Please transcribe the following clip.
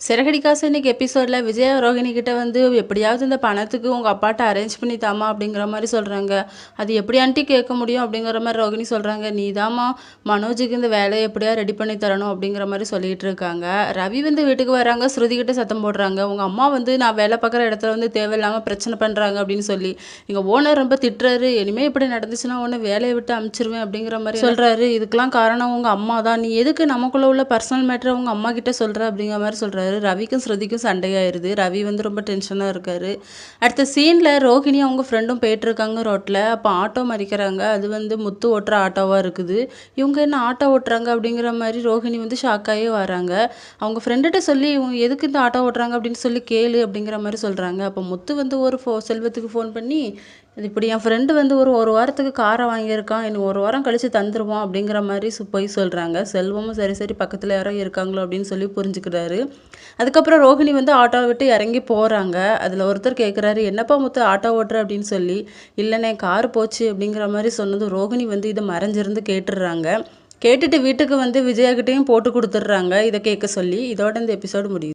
சிறகடி காசு இன்னைக்கு எபிசோடில் விஜயா ரோகிணி கிட்ட வந்து எப்படியாவது இந்த பணத்துக்கு உங்கள் அப்பாட்ட அரேஞ்ச் பண்ணி தாமா அப்படிங்கிற மாதிரி சொல்கிறாங்க அது எப்படி ஆண்டி கேட்க முடியும் அப்படிங்கிற மாதிரி ரோகிணி சொல்கிறாங்க நீ தாமா மனோஜுக்கு இந்த வேலையை எப்படியா ரெடி பண்ணி தரணும் அப்படிங்கிற மாதிரி சொல்லிகிட்டு இருக்காங்க. ரவி வந்து வீட்டுக்கு வராங்க. ஸ்ருதி கிட்டே சத்தம் போடுறாங்க. உங்கள் அம்மா வந்து நான் வேலை பார்க்குற இடத்துல வந்து தேவையில்லாமல் பிரச்சனை பண்ணுறாங்க அப்படின்னு சொல்லி. எங்கள் ஓனர் ரொம்ப திட்டுறாரு. இனிமேல் இப்படி நடந்துச்சுன்னா ஒன்று வேலையை விட்டு அமுச்சிருவேன் அப்படிங்கிற மாதிரி சொல்கிறாரு இதுக்கெல்லாம் காரணம் உங்கள் அம்மா தான் நீ எதுக்கு நமக்குள்ளே உள்ள பர்சனல் மேட்டரை உங்கள் அம்மா கிட்ட சொல்கிற அப்படிங்கிற மாதிரி சொல்கிறாரு ரவிக்கும் ஸ்ருதிக்கும் சண்டையாயிருது. ரவி வந்து ரொம்ப டென்ஷனாக இருக்கார். அடுத்த சீனில் ரோஹிணி அவங்க ஃப்ரெண்டும் போயிட்டுருக்காங்க ரோட்டில் அப்போ ஆட்டோ மறிக்கிறாங்க. அது வந்து முத்து ஓட்டுற ஆட்டோவாக இருக்குது. இவங்க என்ன ஆட்டோ ஓட்டுறாங்க அப்படிங்கிற மாதிரி ரோஹிணி வந்து ஷாக்காகவே வராங்க. அவங்க ஃப்ரெண்டுகிட்ட சொல்லி இவங்க எதுக்கு இந்த ஆட்டோ ஓட்டுறாங்க? அப்படின்னு சொல்லி கேளு அப்படிங்கிற மாதிரி சொல்கிறாங்க அப்போ முத்து வந்து ஒரு ஃபோ செல்வத்துக்கு ஃபோன் பண்ணி அது இப்படி என் ஃப்ரெண்டு வந்து ஒரு ஒரு வாரத்துக்கு காரை வாங்கியிருக்கான். இன்னும் ஒரு வாரம் கழித்து தந்துடுவோம் அப்படிங்கிற மாதிரி சு போய் சொல்கிறாங்க செல்வமும் சரி சரி பக்கத்தில் யாரோ இருக்காங்களோ அப்படின்னு சொல்லி புரிஞ்சுக்கிறாரு. அதுக்கப்புறம் ரோஹிணி வந்து ஆட்டோவை விட்டு இறங்கி போகிறாங்க அதில் ஒருத்தர் கேட்குறாரு என்னப்பா முத்து ஆட்டோ ஓட்டுற? அப்படின்னு சொல்லி இல்லைண்ணே கார் போச்சு அப்படிங்கிற மாதிரி சொன்னது ரோஹிணி வந்து இதை மறைஞ்சிருந்து கேட்டுடுறாங்க. கேட்டுட்டு வீட்டுக்கு வந்து விஜயாகிட்டையும் போட்டு கொடுத்துட்றாங்க இதை கேட்க சொல்லி. இதோட இந்த எபிசோடு முடியுது.